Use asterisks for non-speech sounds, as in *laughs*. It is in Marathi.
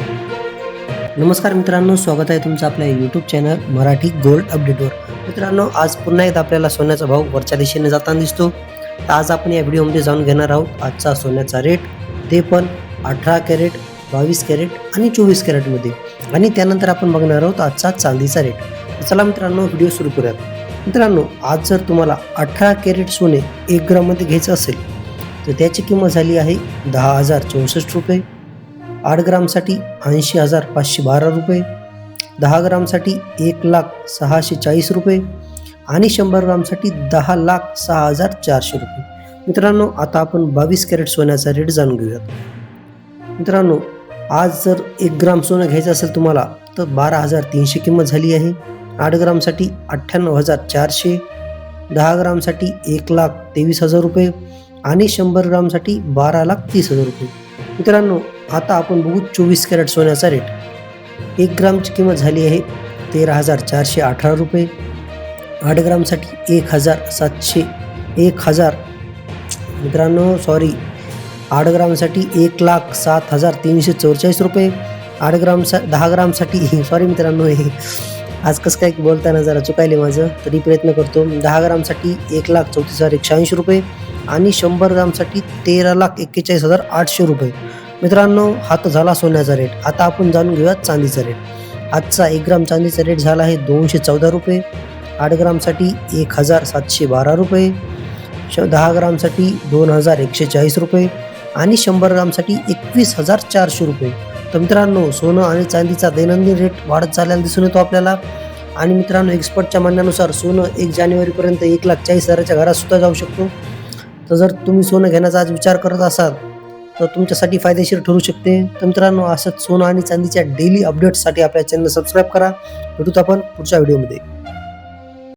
नमस्कार मित्रांनो स्वागत आहे तुमचं आपल्या यूट्यूब चॅनल मराठी गोल्ड अपडेटवर मित्रांनो आज पुन्हा एकदा आपल्याला सोन्याचा भाव वरच्या दिशेने जाताना दिसतो. तर आज आपण या व्हिडिओमध्ये जाऊन घेणार आहोत आजचा सोन्याचा रेट ते पण अठरा कॅरेट बावीस कॅरेट आणि चोवीस कॅरेटमध्ये. आणि त्यानंतर आपण बघणार आहोत आजचा चांदीचा रेट चला मित्रांनो व्हिडिओ सुरू करूयात. मित्रांनो आज जर तुम्हाला अठरा कॅरेट सोने एक ग्राममध्ये घ्यायचं असेल तर त्याची किंमत झाली आहे दहा हजार चौसष्ट रुपये. आठ ग्रामसाठी ऐंशी हजार पाचशे बारा रुपये दहा ग्रामसाठी एक लाख सहाशे चाळीस रुपये आणि शंभर ग्रामसाठी दहा लाख सहा हजार चारशे रुपये. मित्रांनो आता आपण बावीस कॅरेट सोन्याचा रेट जाणून घेऊयात. मित्रांनो आज जर एक ग्राम सोनं घ्यायचं असेल तुम्हाला तर बारा हजार तीनशे किंमत झाली आहे. आठ ग्रामसाठी अठ्ठ्याण्णव हजार चारशे दहा ग्रामसाठी एक लाख तेवीस हजार रुपये आणि शंभर ग्रामसाठी बारा लाख तीस हजार रुपये. मित्रांनो आता आपण बघू चोवीस कॅरेट सोन्याचा रेट. एक ग्रामची किंमत झाली आहे तेरा हजार चारशे अठरा रुपये. आठ ग्रामसाठी एक हजार सातशे एक हजार. मित्रांनो सॉरी आठ ग्रामसाठी एक लाख सात हजार तीनशे चौवेचाळीस रुपये. आठ ग्रामसा दहा ग्रामसाठी *laughs* सॉरी मित्रांनो हे आज कसं काय बोलताना जरा चुकायले माझं तरी प्रयत्न करतो. दहा ग्रामसाठी एक लाख चौतीस हजार एकशे ऐंशी रुपये आणि शंभर ग्रामसाठी तेरा लाख एक्केचाळीस हजार आठशे रुपये. मित्रांनो हा तर झाला सोन्याचा रेट. आता आपण जाणून घेऊयात चांदीचा रेट. आजचा एक ग्राम चांदीचा रेट झाला आहे दोनशे चौदा रुपये. आठ ग्रामसाठी एक हजार सातशे बारा रुपये. श दहा ग्रामसाठी दोन हजार एकशे चाळीस रुपये. आणि शंभर ग्रामसाठी एकवीस हजार चारशे रुपये. तर मित्रांनो सोनं आणि चांदीचा दैनंदिन रेट वाढत चाललेला दिसून येतो आपल्याला. आणि मित्रांनो एक्सपर्टच्या म्हणण्यानुसार सोनं एक जानेवारीपर्यंत एक लाख चाळीस हजाराच्या घरात सुद्धा जाऊ शकतो. तर जर तुम्ही सोनं घेण्याचा आज विचार करत असाल तर तुमच्यासाठी फायदेशीर ठरू शकते. तर मित्रांनो असंच सोनं आणि चांदीच्या डेली अपडेट्ससाठी आपल्या चॅनल सबस्क्राईब करा. भेटूत आपण पुढच्या व्हिडिओमध्ये